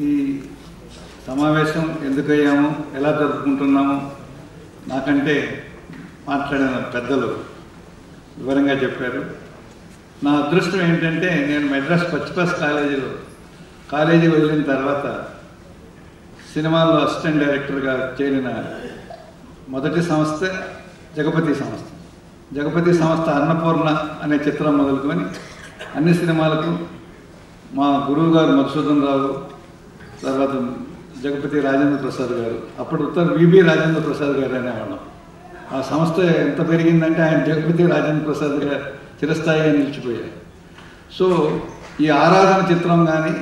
ఈ సమావేశం ఎందుకు అయ్యాము ఎలా జరుపుకుంటున్నాము? నాకంటే మాట్లాడిన పెద్దలు వివరంగా చెప్పారు. నా అదృష్టం ఏంటంటే నేను మెడ్రాస్ పచ్చిపాస్ కాలేజీలో కాలేజీ వెళ్ళిన తర్వాత సినిమాల్లో అసిస్టెంట్ డైరెక్టర్గా చేరిన మొదటి సంస్థ జగపతి సంస్థ. జగపతి సంస్థ అన్నపూర్ణ అనే చిత్రం మొదలుకొని అన్ని సినిమాలకు మా గురువు గారు మధుసూదన్ రావు తర్వాత జగపతి రాజేంద్ర ప్రసాద్ గారు అప్పుడు ఉత్తర విబి రాజేంద్ర ప్రసాద్ గారు అనేవాళ్ళం. ఆ సంస్థ ఎంత పెరిగిందంటే ఆయన జగపతి రాజేంద్ర ప్రసాద్ గారు చిరస్థాయిగా నిలిచిపోయారు. సో ఈ ఆరాధన చిత్రం కానీ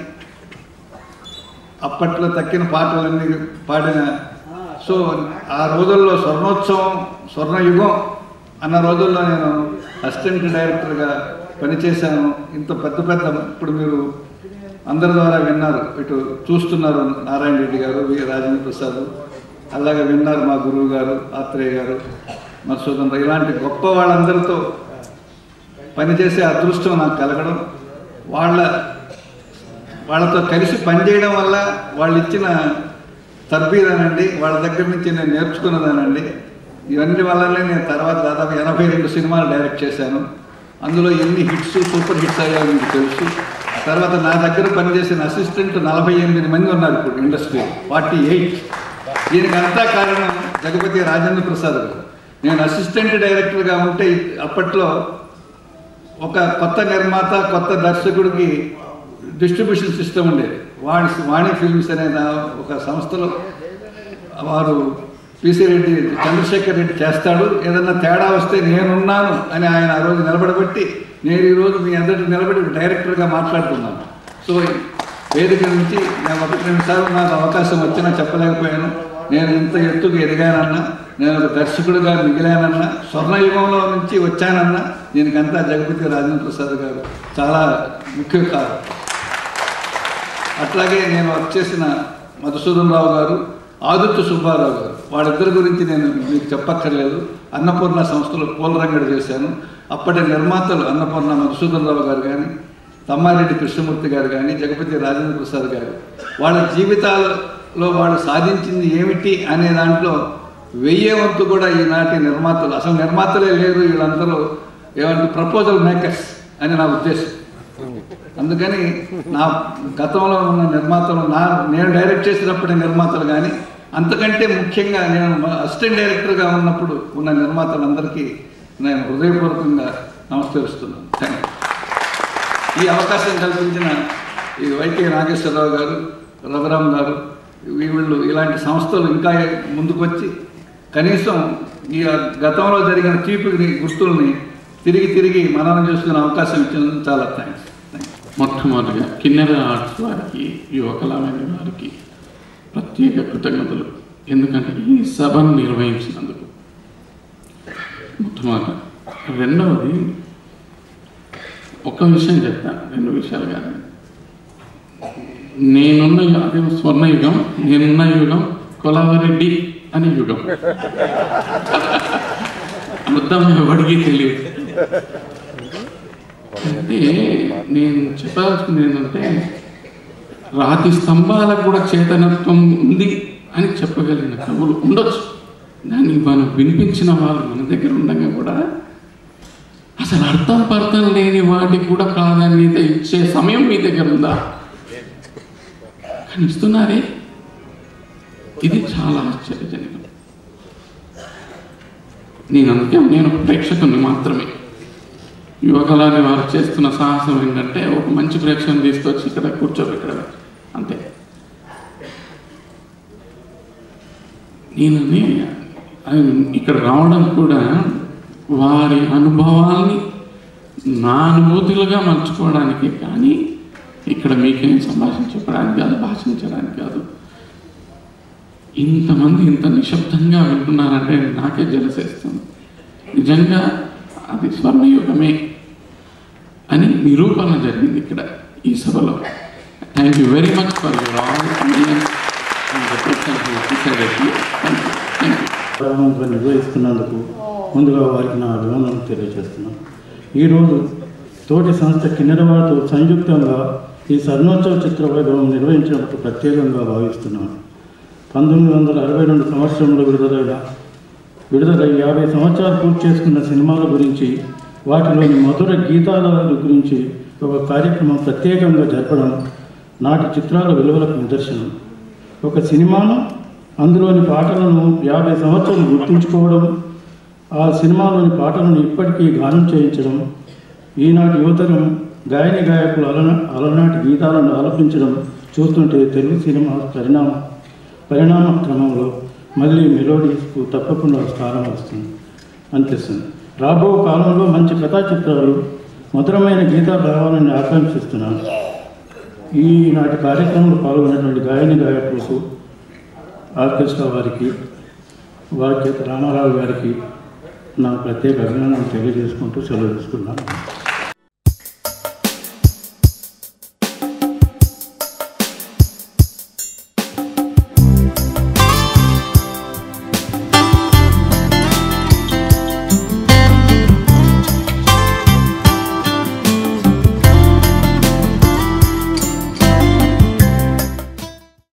అప్పట్లో తక్కిన పాటలన్నీ పాడిన సో ఆ రోజుల్లో స్వర్ణోత్సవం స్వర్ణయుగం అన్న రోజుల్లో నేను అసిస్టెంట్ డైరెక్టర్గా పనిచేశాను. ఇంత పెద్ద పెద్ద ఇప్పుడు మీరు అందరి ద్వారా విన్నారు. ఇటు చూస్తున్నారు నారాయణ రెడ్డి గారు వి రాజేంద్ర ప్రసాద్. అలాగే విన్నారు మా గురువు గారు ఆత్రేయ గారు మధుసూదన్ ఇలాంటి గొప్ప వాళ్ళందరితో పనిచేసే అదృష్టం నాకు కలగడం. వాళ్ళ వాళ్ళతో కలిసి పనిచేయడం వల్ల వాళ్ళు ఇచ్చిన తర్బీదనండి వాళ్ళ దగ్గర నుంచి నేను నేర్చుకున్నదానండి. ఇవన్నీ వల్లనే నేను తర్వాత దాదాపు ఎనభై రెండు సినిమాలు డైరెక్ట్ చేశాను. అందులో ఎన్ని హిట్స్ సూపర్ హిట్స్ అయ్యాయో మీకు తెలుసు. తర్వాత నా దగ్గర పనిచేసిన అసిస్టెంట్ నలభై ఎనిమిది మంది ఉన్నారు ఇప్పుడు ఇండస్ట్రీ ఫార్టీ ఎయిట్. దీనికి అంతా కారణం జగపతి రాజేంద్ర ప్రసాద్ గారు. నేను అసిస్టెంట్ డైరెక్టర్గా ఉంటే అప్పట్లో ఒక కొత్త నిర్మాత కొత్త దర్శకుడికి డిస్ట్రిబ్యూషన్ సిస్టమ్ ఉండేది. వాణి వాణి ఫిల్మ్స్ అనే ఒక సంస్థలో వారు పిసి రెడ్డి చంద్రశేఖర్ రెడ్డి చేస్తాడు. ఏదన్నా తేడా వస్తే నేనున్నాను అని ఆయన ఆ రోజు నిలబడబట్టి నేను ఈరోజు మీ అందరికి నిలబడి డైరెక్టర్గా మాట్లాడుతున్నాను. సో వేదిక నుంచి నేను ఒకటి రెండు సార్లు నాకు అవకాశం వచ్చినా చెప్పలేకపోయాను. నేను ఇంత ఎత్తుకు ఎదిగానన్నా నేను ఒక దర్శకుడిగా మిగిలానన్నా స్వర్ణయుగంలో నుంచి వచ్చానన్నా దీనికంతా జగపతి రాజేంద్ర ప్రసాద్ గారు చాలా ముఖ్య కారణం. అట్లాగే నేను వర్క్ చేసిన మధుసూదన్ రావు గారు ఆదిత్య సుబ్బారావు గారు వాళ్ళిద్దరి గురించి నేను మీకు చెప్పక్కర్లేదు. అన్నపూర్ణ సంస్థలో పూలరంగడి చేశాను. అప్పటి నిర్మాతలు అన్నపూర్ణ మధుసూదన్ రావు గారు కానీ తమ్మారెడ్డి కృష్ణమూర్తి గారు కానీ జగపతి రాజేంద్ర ప్రసాద్ గారు. వాళ్ళ జీవితాలలో వాళ్ళు సాధించింది ఏమిటి అనే దాంట్లో వెయ్యే వంతు కూడా ఈనాటి నిర్మాతలు అసలు నిర్మాతలే లేరు వీళ్ళందరూ. ఏమంటే ప్రపోజల్ మేకర్స్ అని నా ఉద్దేశం. అందుకని నా గతంలో ఉన్న నిర్మాతలు నా నేను డైరెక్ట్ చేసినప్పటి నిర్మాతలు కానీ అంతకంటే ముఖ్యంగా నేను అసిస్టెంట్ డైరెక్టర్గా ఉన్నప్పుడు ఉన్న నిర్మాతలందరికీ నేను హృదయపూర్వకంగా నమస్కరిస్తున్నాను. థ్యాంక్ యూ ఈ అవకాశం కల్పించిన ఈ వైకే నాగేశ్వరరావు గారు రఘురామ్ గారు వీళ్ళు ఇలాంటి సంస్థలు ఇంకా ముందుకొచ్చి కనీసం ఈ గతంలో జరిగిన చీపుని గుర్తుల్ని తిరిగి తిరిగి మననం చేసుకునే అవకాశం ఇచ్చినందుకు చాలా థ్యాంక్స్ మొట్టమొదటిగా కిన్నెర ఆర్ట్స్ వారికి యువకళామైన వారికి ప్రత్యేక కృతజ్ఞతలు. ఎందుకంటే ఈ సభను నిర్వహించినందుకు. మొట్టమొదట రెండవది ఒక విషయం చెప్తాను రెండు విషయాలు కానీ. నేనున్న అదే స్వర్ణ యుగం నేనున్న యుగం కొలవరెడ్డి అనే యుగం. అర్థం ఎవరికి తెలియదు. అంటే నేను చెప్పాల్సింది ఏంటంటే రాతి స్తంభాలకు కూడా చేతనత్వం ఉంది అని చెప్పగలిగిన కవులు ఉండొచ్చు. దాన్ని మనం వినిపించిన వాళ్ళు మన దగ్గర ఉండగా కూడా అసలు అర్థం పర్థం లేని వాటికి కూడా ప్రాధాన్యత ఇచ్చే సమయం మీ దగ్గర ఉందా? కానీ ఇస్తున్నారే? ఇది చాలా ఆశ్చర్యజనకం. నేను అందుకే నేను ప్రేక్షకుని మాత్రమే. యువకళాన్ని వారు చేస్తున్న సాహసం ఏంటంటే ఒక మంచి ప్రేక్షకుని తీసుకొచ్చి ఇక్కడ కూర్చోబెట్టడమే. అంతే. నేను ఇక్కడ రావడం కూడా వారి అనుభవాల్ని నా అనుభూతులుగా మలుచుకోవడానికి కానీ ఇక్కడ మీకేం సంభాషణ చెప్పడానికి కాదు భాషించడానికి కాదు. ఇంతమంది ఇంత నిశ్శబ్దంగా వింటున్నారంటే నాకే జలసేస్తుంది. నిజంగా అది స్వర్ణయుగమే అని నిరూపణ జరిగింది ఇక్కడ ఈ సభలో. Thank you very much for your all thank you ప్రారంభంగా నిర్వహిస్తున్నందుకు ముందుగా వారికి నా అభినందనలు తెలియజేస్తున్నాను. ఈరోజు తోటి సంస్థ కిన్నెర సంయుక్తంగా ఈ స్వర్ణోత్సవ చిత్ర వైభవం నిర్వహించినప్పుడు ప్రత్యేకంగా భావిస్తున్నాను. పంతొమ్మిది వందల అరవై రెండు సంవత్సరంలో విడుదలైన విడుదలై యాభై సంవత్సరాలు పూర్తి చేసుకున్న సినిమాల గురించి వాటిలోని మధుర గీతాల గురించి ఒక కార్యక్రమం ప్రత్యేకంగా జరపడం నాటి చిత్రాల విలువలకు నిదర్శనం. ఒక సినిమాను అందులోని పాటలను యాభై సంవత్సరాలు గుర్తుంచుకోవడం ఆ సినిమాలోని పాటలను ఇప్పటికీ గానం చేయించడం ఈనాటి యువతరం గాయని గాయకులు అలన అలనాటి గీతాలను ఆలపించడం చూస్తుంటే తెలుగు సినిమా పరిణామ పరిణామ క్రమంలో మళ్ళీ మెలోడీస్కు తప్పకుండా స్థానం వస్తుంది. అనిపిస్తుంది రాబో కాలంలో మంచి కథా చిత్రాలు మధురమైన గీతాలు రావాలని ఆకాంక్షిస్తున్నాను. ఈనాటి కార్యక్రమంలో పాల్గొన్నటువంటి గాయని గాయకులకు ఆర్కెస్ట్రా వారికి వారి చేత రామారావు గారికి నా ప్రత్యేక అభినందనలు తెలియజేసుకుంటూ సెలవు తీసుకున్నాను